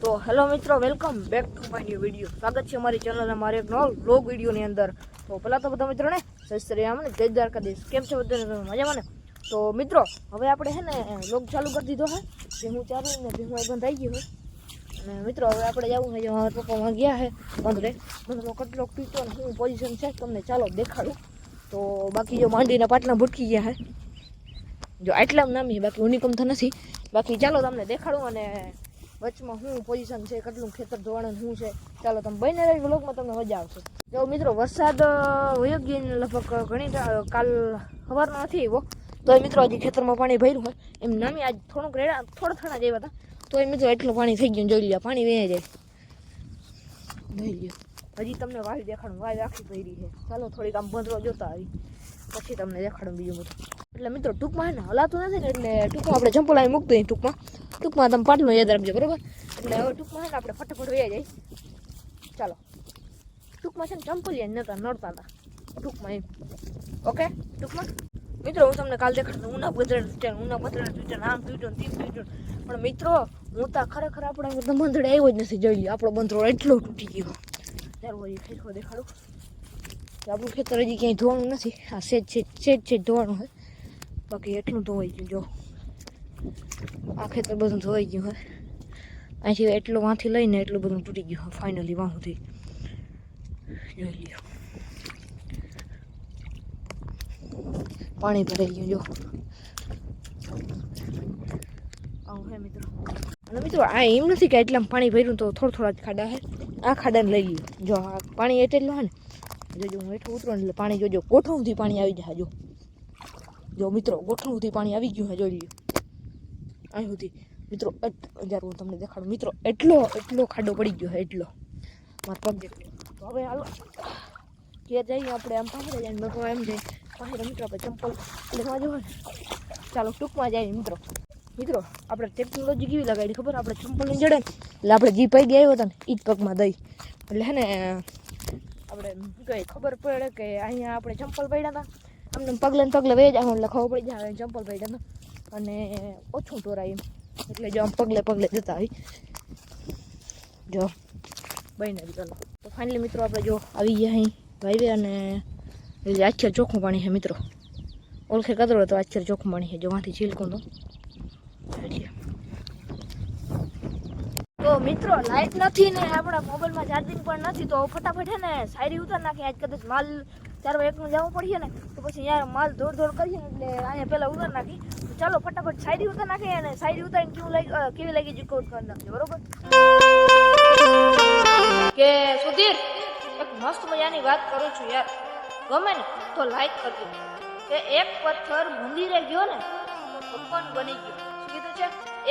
તો હેલો મિત્રો welcome back to my new video સ્વાગત છે અમારી ચેનલના મારે એક નવો વ્લોગ વિડીયોની અંદર. તો પહેલાં તો બધા મિત્રોને જય શ્રી રામ ને જય દ્વારકાધીશ. કેમ છે બધાને? તમે મજામાં ને? તો મિત્રો, હવે આપણે છે ને વ્લોગ ચાલુ કરી દીધો છે ભીમું ચાલુ ને ભીમું બંધ થઈ ગયું છે. અને મિત્રો, હવે આપણે જવું છે મારા પપ્પામાં ગયા છે. બંધરે બંધનો કેટલો તૂટ્યો ને શું પોઝિશન છે, તમને ચાલો દેખાડું. તો બાકી જો માંડીના પાટલા ભૂટકી ગયા છે. જો આટલામાં નામી બાકી ઉનિકમ તો નથી. બાકી ચાલો તમને દેખાડું અને વચમાં શું પોઝિશન છે, કેટલું ખેતર ધોવાનું શું છે. ચાલો તમે બને રહી વ્લોગમાં તમને મજા આવશે. જો મિત્રો, વરસાદ વયો લગભગ ઘણી કાલ સવારનો નથી આવ્યો. તો મિત્રો, હજી ખેતરમાં પાણી ભર્યું હોય. એમ નામી આજ થોડુંક રેડા, થોડા થોડા જેવા હતા. તો એ મિત્રો, એટલું પાણી થઈ ગયું જોઈ લ્યો, પાણી વહે જાય. જોઈ લ્યો. હજી તમને વાવી દેખાડું વાવી આખી ભરી છે. ચાલો, થોડીક આમ બંધરો જોતા આવી. પછી તમને દેખાડું બીજું બધું. એટલે મિત્રો, ટૂંકમાં હે ને, હલાતું નથી ને, એટલે ટૂંકમાં આપણે ચંપલ મૂકતું હોય ટૂંકમાં. ટૂંકમાં તમે પાટલું યાદ રાખજો બરોબર? એટલે હવે ટૂંકમાં છે આપણે ફટાફટ વયા જાય ચાલો. ટૂંકમાં છે ને ચંપલિયા નતા, નડતા હતા. ટૂંકમાં એમ. ઓકે? ટૂંકમાં? મિત્રો, હું તમને કાલ દેખાડતો ઉના પતરા તૂટ્યા ઉના પતરા તૂટ્યા આમ તૂટ્યો તીમ તૂટ્યો પણ મિત્રો, હું તો ખરેખર આપણે તો બંધડે આવ્યો જ નથી, જોઈ આપણો બંધરો એટલો તૂટી ગયો. ત્યારે હજી ફેરખો દેખાડું. આપણું ખેતર હજી ક્યાંય ધોવાનું નથી. આ સેજ સેજ સેજ સેજ ધોવાનું હોય બાકી એટલું ધોવાઈ ગયું જો. આ ખેતર બધું ધોવાઈ ગયું હોય. અહીંથી એટલું વાંથી લઈને એટલું બધું તૂટી ગયું હોય ફાઇનલી વાં સુધી જોઈ લ્યો. પાણી ભરાઈ ગયું, જો. હે મિત્રો. અને મિત્રો, આ એમ નથી કે એટલા પાણી ભર્યું તો થોડા થોડા જ ખાડા હે. આ ખાડાને લઈ લ્યો. જો આ પાણી એટલું હે ને જોજો હું હેઠું ઉતરો એટલે પાણી જોજો ગોઠણ સુધી પાણી આવી જાય, જો. જો મિત્રો ગોઠણ સુધી પાણી આવી ગયું હે જોઈ લ્યો. અહીં સુધી. મિત્રો જ્યારે હું તમને દેખાડું. મિત્રો, એટલો એટલો ખાડો પડી ગયો એટલો. મારા પગ જેટલો તો હવે હાલો. ઘેર જઈએ આપણે આમ પાસે જઈએ મેં એમ જઈએ પાસે મિત્રો આપણે ચંપલ લેવા જવું ચાલો, ટૂંકમાં જાય મિત્રો. મિત્રો, આપણે ટેકનોલોજી કેવી લગાડી ખબર? આપણે ચંપલની જડે એટલે આપણે જે પગ આવ્યો હતા ને એ જ પગમાં દઈ. એટલે હે ને, આપણે કંઈ ખબર પડે કે અહીંયા આપણે ચંપલ પડ્યા હતા. અમને પગલે ને પગલે વેજ જાવ એટલે ખબર પડી જાય, ચંપલ પડ્યા હતા. અને ઓછું ટોરાય એમ. એટલે જો આમ પગલે પગલે જતા આવી જો બહીને ચાલો. તો ફાઇનલી મિત્રો આપણે જો આવી ગયા અહીં વાઈવે અને એટલે આખર ચોખ્ખું પાણી છે મિત્રો. ઓળખે કદરો તો આખર ચોખ્ખું પાણી છે. જો વાંથી છીલકું તો. તો મિત્રો લાઈટ નથી ને, આપણા મોબાઈલમાં ચાર્જિંગ પણ નથી, તો ફટાફટ છે ને સાયરી ઉતાર નાખી આજ કદાચ માલ ચાર એકનું જવું પડશે ને, તો પછી યાર માલ દોડ દોડ કરીએ એટલે અહીંયા પહેલાં ઉતાર નાખી. ચાલો, ફટાફટ સાયરી ઉતાર નાખીએ અને સાયરી ઉતારીને કેવું લાગી કેવી લાગી કોટ કરી નાખજો, બરોબર? કે સુધીર, એક મસ્ત મજાની વાત કરું છું યાર. ગમે ને, તો લાઈક કરજો. કે એક પથ્થર મંદિરે ગયો ને ભગવાન બની ગયો. કીધું છે,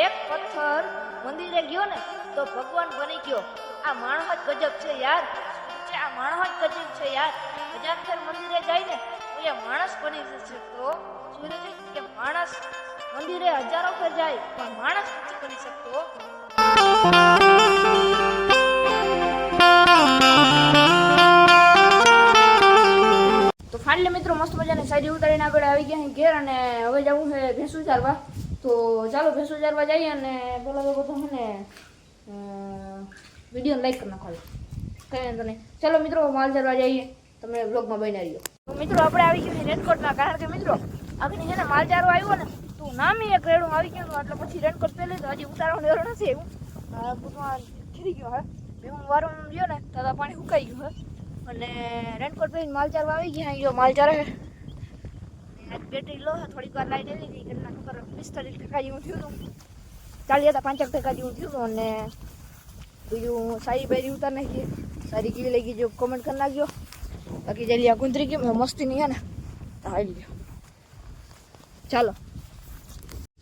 એક પથ્થર મંદિરે ગયો ને, તો ભગવાન બની ગયો. આ માણસ જ ગજબ છે યાર. આ માણસ જ ગજબ છે યાર. હજાર મંદિરે જાય ને, તો એ માણસ બની જશે. તો શું છે કે માણસ મંદિરે હજારો ફેર જાય, પણ માણસ નથી બની શકતો. તો ફાઇનલી મિત્રો, મસ્ત મજાની સાઈડ ઉતારીને આગળ આવી ગયા ઘેર અને હવે જવું છે ભેંસું ચારવા તો ચાલો ભેંસો ચારવા જઈએ અને પેલા તો બધું મને ને વીડિયો લાઈક કરી નાખો. કંઈ વાંધો નહીં. ચાલો મિત્રો માલ ચારવા જઈએ. તમે બ્લોગમાં બની રહ્યો મિત્રો, આપણે આવી ગયા રેનકોટના કારણ કે મિત્રો આગળ છે ને માલ ચારવા આવ્યો ને, તો નામી એક રેડું આવી ગયું એટલે પછી રેનકોટ પહેલે તો હજી ઉતારવાનું એરો નથી એવું બધું ખીરી ગયો, હે. હું વારમ ગયો ને તો પાણી સુકાઈ ગયું હવે અને રેનકોટ પહેરીને માલ ચારવા આવી ગયા જો માલ ચારે બેટરી લો, થોડીક વાર લાઈટ એવી હતી ટકા જેવું થયું હતું ચાલી હતા, પાંચેક ટકા જેવું થયું હતું અને બીજું સારી બેરી ઉતાર નાખીએ સારી કેવી લાગી જો કોમેન્ટ કરી નાખજો. બાકી જલ્દી આ ગુંદરી કેમ મસ્તી નહીં ને? હાલી ગયો. ચાલો.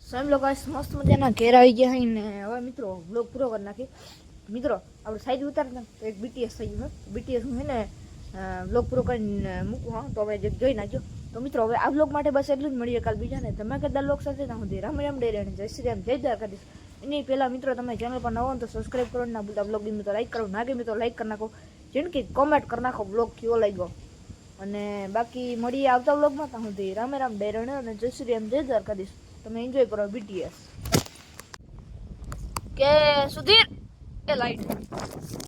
સમ લોકો મસ્ત મજાના ઘેર આવી ગયા હોય ને, હવે મિત્રો બ્લોગ પૂરો કરી નાખી મિત્રો, આપણે સાઈડ ઉતારતા તો એક બીટીએસ થઈ ગયું બીટીએસ હું હે ને બ્લોગ પૂરો કરીને મૂકું, હા. તો જે જોઈ નાખજો. તો મિત્રો, હવે આ બ્લોગ માટે બસ એટલું જ મળીએ કાલ બીજા ને તમે કદાચ લોક સાથે હું રામ રામ ડેરે અને જય શ્રી રામ, જય દ્વારકાધીશ. એની પહેલાં મિત્રો, તમે ચેનલ પર નવો તો સબસ્ક્રાઈબ કરો ના ભૂલતા બ્લોગ ગમે તો લાઈક કરો. ના ગમે તો લાઈક કરી નાખો. જેમ કે કોમેન્ટ કરી નાખો બ્લોગ કેવો લાગ્યો. અને બાકી મળીએ આવતા બ્લોગમાં ત્યાં સુધી. રામે રામ ડેરે અને જય શ્રી રામ, જય દ્વારકાધીશ. તમે એન્જોય કરો બીટીએસ કે સુધીર, એ લાઈટ